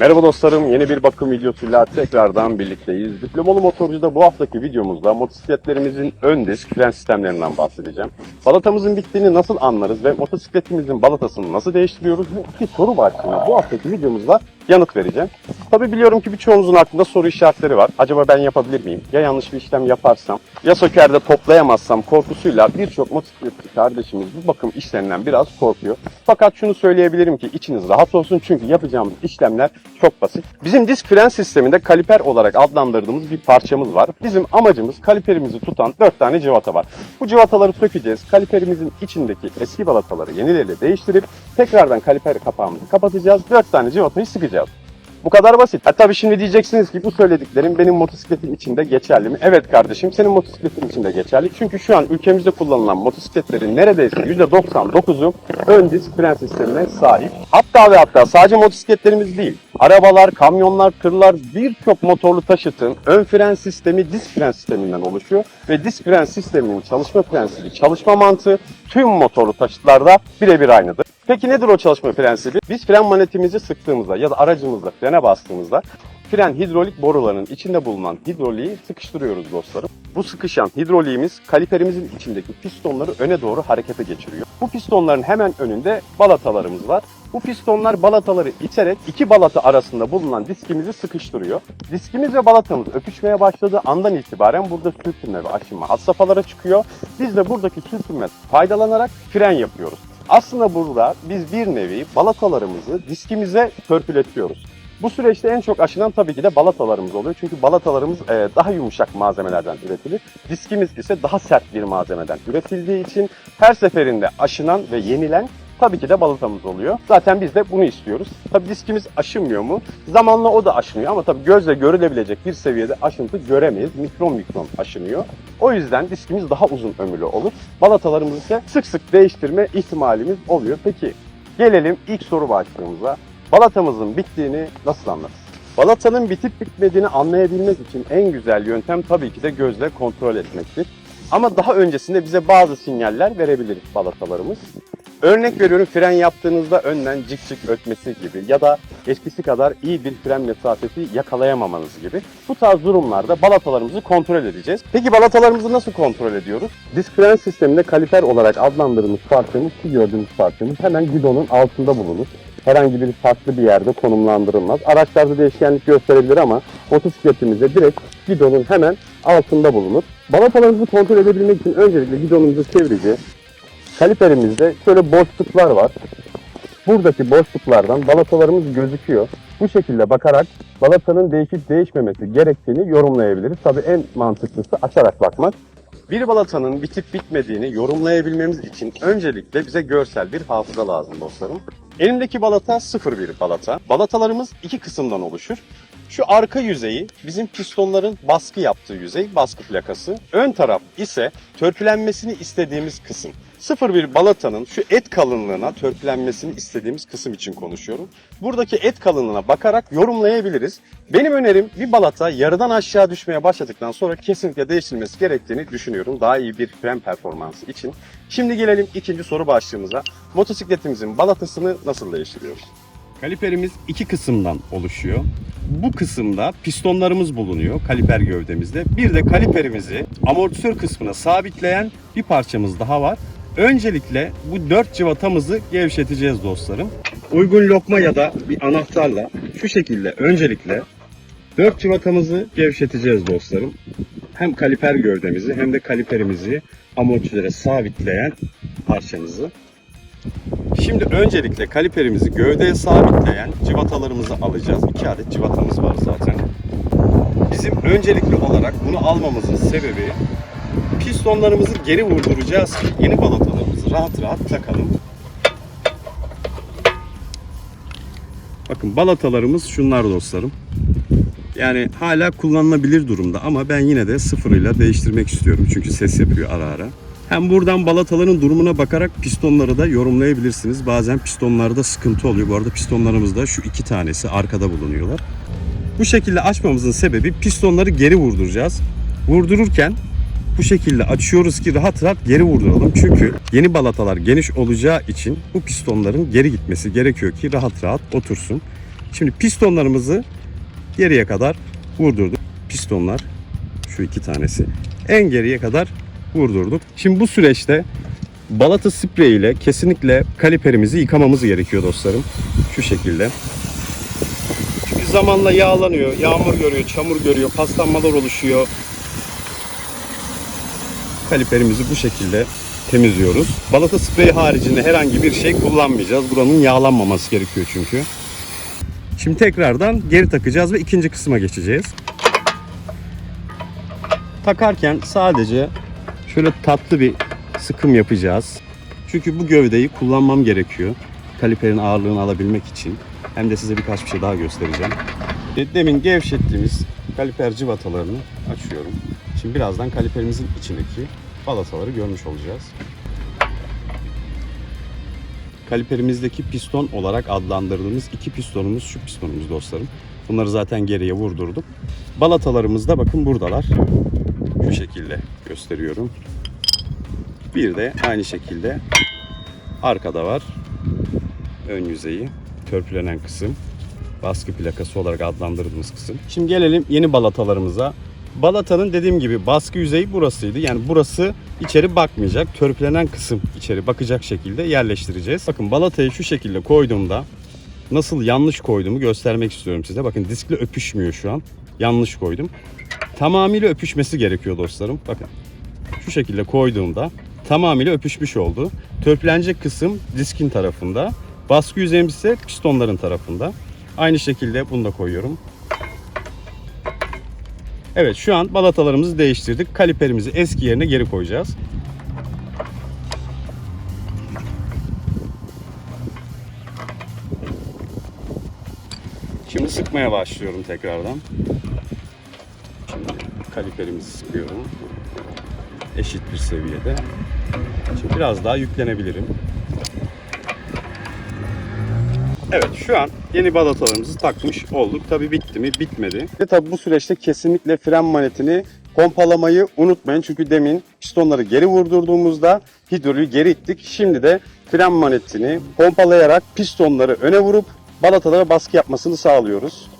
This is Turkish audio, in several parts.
Merhaba dostlarım, yeni bir bakım videosuyla tekrardan birlikteyiz. Diplomalı motorcuda bu haftaki videomuzda motosikletlerimizin ön disk fren sistemlerinden bahsedeceğim. Balatamızın bittiğini nasıl anlarız ve motosikletimizin balatasını nasıl değiştiriyoruz? Bu iki soru başlığına bu haftaki videomuzda yanıt vereceğim. Tabi biliyorum ki birçoğunuzun aklında soru işaretleri var. Acaba ben yapabilir miyim? Ya yanlış bir işlem yaparsam? Ya sökerde toplayamazsam korkusuyla birçok motosikletli kardeşimiz bu bakım işlerinden biraz korkuyor. Fakat şunu söyleyebilirim ki içiniz rahat olsun çünkü yapacağımız işlemler çok basit. Bizim disk fren sisteminde kaliper olarak adlandırdığımız bir parçamız var. Bizim amacımız kaliperimizi tutan 4 tane civata var. Bu civataları sökeceğiz. Kaliperimizin içindeki eski balataları yenileriyle değiştirip tekrardan kaliper kapağımızı kapatacağız. 4 tane civatayı sıkacağız. Bu kadar basit. Ha tabii şimdi diyeceksiniz ki bu söylediklerim benim motosikletim içinde geçerli mi? Evet kardeşim senin motosikletin içinde geçerli. Çünkü şu an ülkemizde kullanılan motosikletlerin neredeyse %99'u ön disk fren sistemine sahip. Hatta ve hatta sadece motosikletlerimiz değil. Arabalar, kamyonlar, tırlar birçok motorlu taşıtın ön fren sistemi disk fren sisteminden oluşuyor. Ve disk fren sisteminin çalışma prensibi, çalışma mantığı tüm motorlu taşıtlarda birebir aynıdır. Peki nedir o çalışma prensibi? Biz fren manetimizi sıktığımızda ya da aracımızda frene bastığımızda fren hidrolik borularının içinde bulunan hidroliği sıkıştırıyoruz dostlarım. Bu sıkışan hidroliğimiz kaliperimizin içindeki pistonları öne doğru harekete geçiriyor. Bu pistonların hemen önünde balatalarımız var. Bu pistonlar balataları iterek iki balata arasında bulunan diskimizi sıkıştırıyor. Diskimiz ve balatamız öpüşmeye başladığı andan itibaren burada sürtünme ve aşınma had çıkıyor. Biz de buradaki sürtünme faydalanarak fren yapıyoruz. Aslında burada biz bir nevi balatalarımızı diskimize törpületiyoruz. Bu süreçte en çok aşınan tabii ki de balatalarımız oluyor. Çünkü balatalarımız e, daha yumuşak malzemelerden üretilir. Diskimiz ise daha sert bir malzemeden üretildiği için her seferinde aşınan ve yenilen tabii ki de balatamız oluyor. Zaten biz de bunu istiyoruz. Tabii diskimiz aşınmıyor mu? Zamanla o da aşınıyor ama tabii gözle görülebilecek bir seviyede aşıntı göremeyiz. Mikron mikron aşınıyor. O yüzden diskimiz daha uzun ömürlü olur. Balatalarımızı ise sık sık değiştirme ihtimalimiz oluyor. Peki gelelim ilk soru başlığımıza. Balatamızın bittiğini nasıl anlarız? Balatanın bitip bitmediğini anlayabilmek için en güzel yöntem tabii ki de gözle kontrol etmektir. Ama daha öncesinde bize bazı sinyaller verebilir balatalarımız. Örnek veriyorum fren yaptığınızda önden cik cik ötmesi gibi ya da eskisi kadar iyi bir fren mesafesi yakalayamamanız gibi. Bu tarz durumlarda balatalarımızı kontrol edeceğiz. Peki balatalarımızı nasıl kontrol ediyoruz? Disk fren sisteminde kaliper olarak adlandırdığımız parçamız, şu gördüğünüz parçamız hemen gidonun altında bulunur. Herhangi bir farklı bir yerde konumlandırılmaz. Araçlarda değişkenlik gösterebilir ama motosikletimizde direkt gidonun hemen altında bulunur. Balatalarımızı kontrol edebilmek için öncelikle gidonumuzu çevireceğiz. Kaliperimizde şöyle boşluklar var. Buradaki boşluklardan balatalarımız gözüküyor. Bu şekilde bakarak balatanın değişip değişmemesi gerektiğini yorumlayabiliriz. Tabii en mantıklısı açarak bakmak. Bir balatanın bitip bitmediğini yorumlayabilmemiz için öncelikle bize görsel bir hafıza lazım dostlarım. Elimdeki balata 01 balata. Balatalarımız iki kısımdan oluşur. Şu arka yüzeyi bizim pistonların baskı yaptığı yüzey, baskı plakası. Ön taraf ise törpülenmesini istediğimiz kısım. 01 balatanın şu et kalınlığına törpülenmesini istediğimiz kısım için konuşuyorum. Buradaki et kalınlığına bakarak yorumlayabiliriz. Benim önerim bir balata yarıdan aşağı düşmeye başladıktan sonra kesinlikle değiştirilmesi gerektiğini düşünüyorum. Daha iyi bir fren performansı için. Şimdi gelelim ikinci soru başlığımıza. Motosikletimizin balatasını nasıl değiştiriyoruz? Kaliperimiz iki kısımdan oluşuyor. Bu kısımda pistonlarımız bulunuyor kaliper gövdemizde. Bir de kaliperimizi amortisör kısmına sabitleyen bir parçamız daha var. Öncelikle bu dört cıvatamızı gevşeteceğiz dostlarım. Uygun lokma ya da bir anahtarla şu şekilde öncelikle dört cıvatamızı gevşeteceğiz dostlarım. Hem kaliper gövdemizi hem de kaliperimizi amortisöre sabitleyen parçamızı. Şimdi öncelikle kaliperimizi gövdeye sabitleyen civatalarımızı alacağız. İki adet civatamız var zaten. Bizim öncelikli olarak bunu almamızın sebebi pistonlarımızı geri vurduracağız ki yeni balatalarımızı rahat rahat takalım. Bakın balatalarımız şunlar dostlarım. Yani hala kullanılabilir durumda ama ben yine de sıfırıyla değiştirmek istiyorum. Çünkü ses yapıyor ara ara. Hem buradan balataların durumuna bakarak pistonları da yorumlayabilirsiniz. Bazen pistonlarda sıkıntı oluyor. Bu arada pistonlarımızda şu iki tanesi arkada bulunuyorlar. Bu şekilde açmamızın sebebi pistonları geri vurduracağız. Vurdururken bu şekilde açıyoruz ki rahat rahat geri vurduralım. Çünkü yeni balatalar geniş olacağı için bu pistonların geri gitmesi gerekiyor ki rahat rahat otursun. Şimdi pistonlarımızı geriye kadar vurdurduk. Pistonlar şu iki tanesi en geriye kadar vurdurduk. Şimdi bu süreçte balata sprey ile kesinlikle kaliperimizi yıkamamız gerekiyor dostlarım. Şu şekilde. Çünkü zamanla yağlanıyor, yağmur görüyor, çamur görüyor, paslanmalar oluşuyor. Kaliperimizi bu şekilde temizliyoruz. Balata spreyi haricinde herhangi bir şey kullanmayacağız. Buranın yağlanmaması gerekiyor çünkü. Şimdi tekrardan geri takacağız ve ikinci kısma geçeceğiz. Takarken sadece şöyle tatlı bir sıkım yapacağız. Çünkü bu gövdeyi kullanmam gerekiyor. Kaliperin ağırlığını alabilmek için. Hem de size birkaç bir şey daha göstereceğim. Demin gevşettiğimiz kaliper civatalarını açıyorum. Şimdi birazdan kaliperimizin içindeki balataları görmüş olacağız. Kaliperimizdeki piston olarak adlandırdığımız iki pistonumuz şu pistonumuz dostlarım. Bunları zaten geriye vurdurduk. Balatalarımız da bakın buradalar. Şu şekilde gösteriyorum. Bir de aynı şekilde arkada var. Ön yüzeyi, törpülenen kısım, baskı plakası olarak adlandırdığımız kısım. Şimdi gelelim yeni balatalarımıza. Balatanın dediğim gibi baskı yüzeyi burasıydı. Yani burası içeri bakmayacak. Törpülenen kısım içeri bakacak şekilde yerleştireceğiz. Bakın balatayı şu şekilde koyduğumda nasıl yanlış koyduğumu göstermek istiyorum size. Bakın diskle öpüşmüyor şu an. Yanlış koydum. Tamamıyla öpüşmesi gerekiyor dostlarım. Bakın şu şekilde koyduğumda tamamıyla öpüşmüş oldu. Törpülenecek kısım diskin tarafında. Baskı yüzeyimiz ise pistonların tarafında. Aynı şekilde bunu da koyuyorum. Evet şu an balatalarımızı değiştirdik. Kaliperimizi eski yerine geri koyacağız. Şimdi sıkmaya başlıyorum tekrardan. Şimdi kaliperimizi sıkıyorum. Eşit bir seviyede. Şimdi biraz daha yüklenebilirim. Evet şu an yeni balatalarımızı takmış olduk. Tabi bitti mi? Bitmedi. Ve tabi bu süreçte kesinlikle fren manetini pompalamayı unutmayın. Çünkü demin pistonları geri vurdurduğumuzda hidroliği geri ittik. Şimdi de fren manetini pompalayarak pistonları öne vurup balatalara baskı yapmasını sağlıyoruz.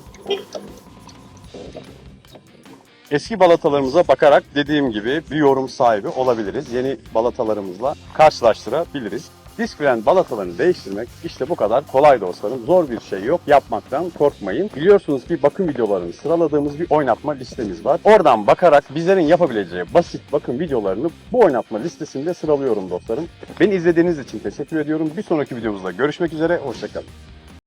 Eski balatalarımıza bakarak dediğim gibi bir yorum sahibi olabiliriz. Yeni balatalarımızla karşılaştırabiliriz. Disk fren balatalarını değiştirmek işte bu kadar kolay dostlarım. Zor bir şey yok. Yapmaktan korkmayın. Biliyorsunuz ki bakım videolarını sıraladığımız bir oynatma listemiz var. Oradan bakarak bizlerin yapabileceği basit bakım videolarını bu oynatma listesinde sıralıyorum dostlarım. Beni izlediğiniz için teşekkür ediyorum. Bir sonraki videomuzda görüşmek üzere. Hoşçakalın.